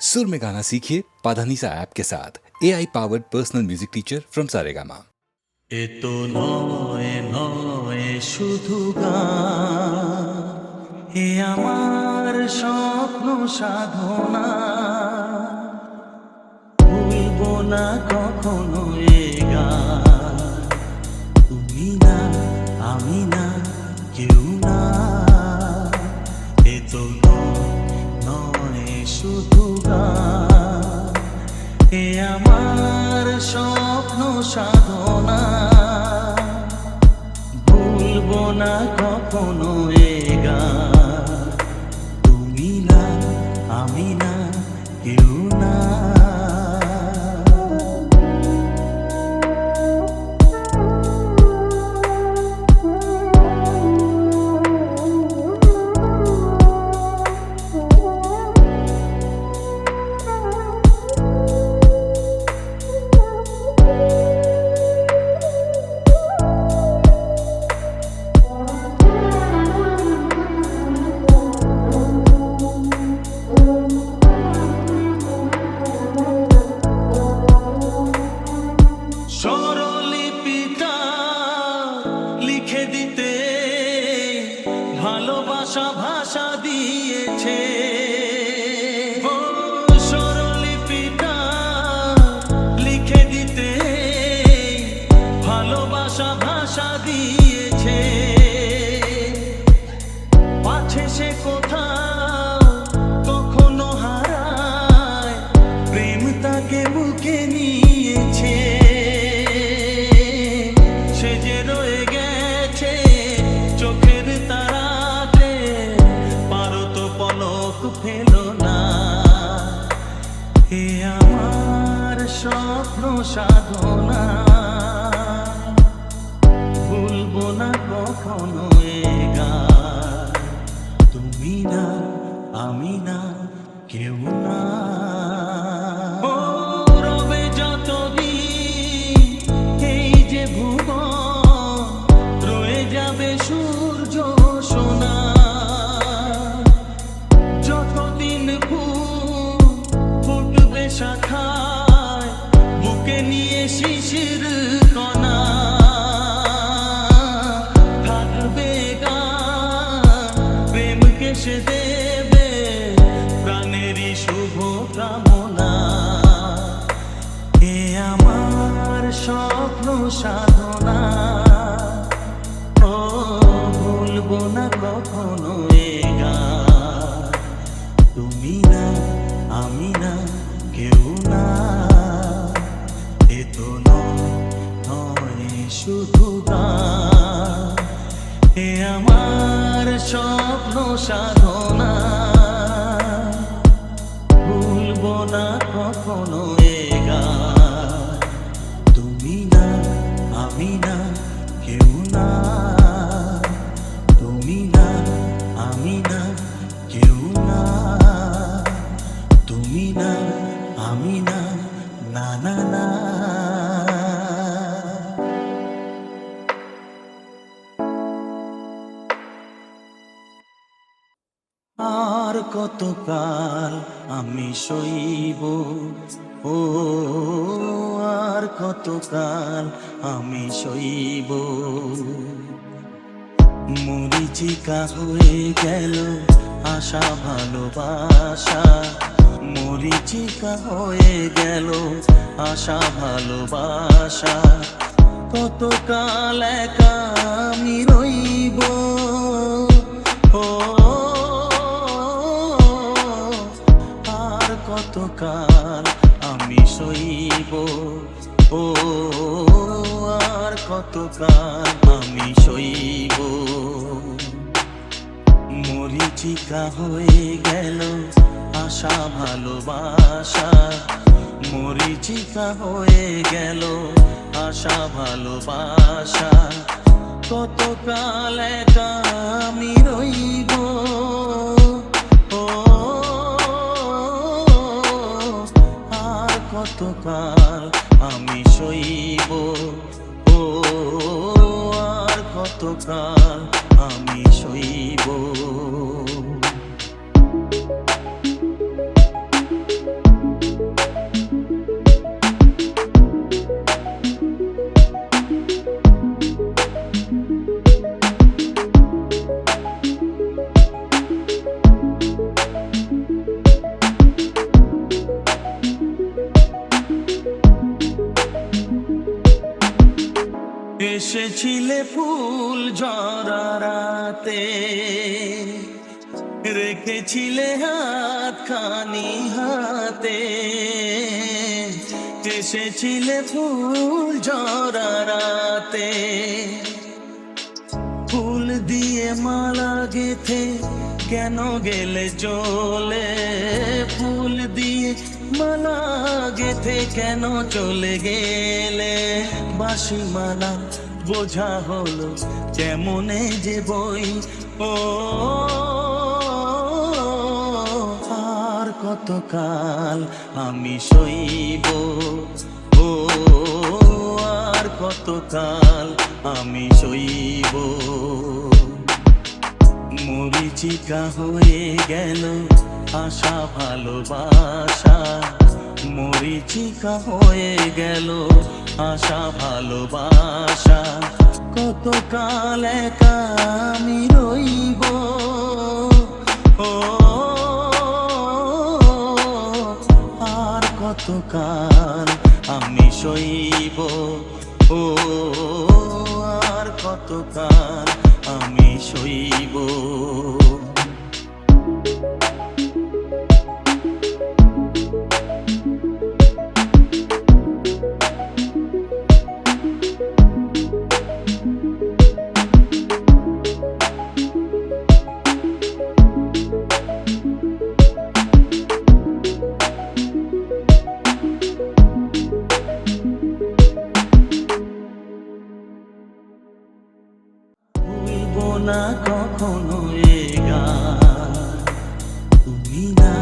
सुर में गाना सीखिए पाधानीसा ऐप के साथ A I powered personal music teacher from Saregama এ তো নয় নয় শুধু গান এ আমার স্বপ্ন সাধনা ভুলব না কখনো এ গান তুমি না আমি না কেউ না এ তো নয় শুধু গান এ আমার স্বপ্ন সাধনা। ভুলব না কখনো লিখে দিতে ভালোবাসা ভাষা দিয়েছে। লিখে দিতে ভালোবাসা ভাষা দিয়েছে স্বপ্ন সাধনা। ভুলবো না কখনো তুমি না আমি না কেউ না। ও বুকে নিয়ে শিশির কণা। সাধনা আর কতকাল আমি সইব? ও, আর কতকাল আমি সইব? মরিচিকা হয়ে গেল আশা, ভালোবাসা। মরিচিকা হয়ে গেল আশা, ভালোবাসা। কতকাল একা আমি কতকাল আমি সইব। ও, আর কতকাল আমি সইব। মরিচিকা হয়ে গেল আশা, ভালোবাসা। মরিচিকা হয়ে গেল আশা, ভালোবাসা। কতকাল একা আমি রইব? কতকাল আমি সইব? ও আর কতকাল আমি সইব? এসেছিলে ফুল জরারাতে রেখেছিলে হাত খানি হাতে। এসেছিলে ফুল জরারাতে ফুল দিয়ে মালা গেথে কেন গেলে চলে? ফুল দিয়ে মালা গেথে কেন চলে গেলে? বাসি মালা বোঝা হলো কেমনে যে বই। ও, আর কতকাল আমি সইব? ও, আর কতকাল আমি সইব? মরিচিকা হয়ে গেল আশা, ভালোবাসা। মরিচিকা হয়ে গেল আশা, ভালোবাসা। কতকাল একা আমি রইব? ও, আর কতকাল আমি সইব? ও, আর কতকাল আমি সইব? না কখনো এ গান। তুমি না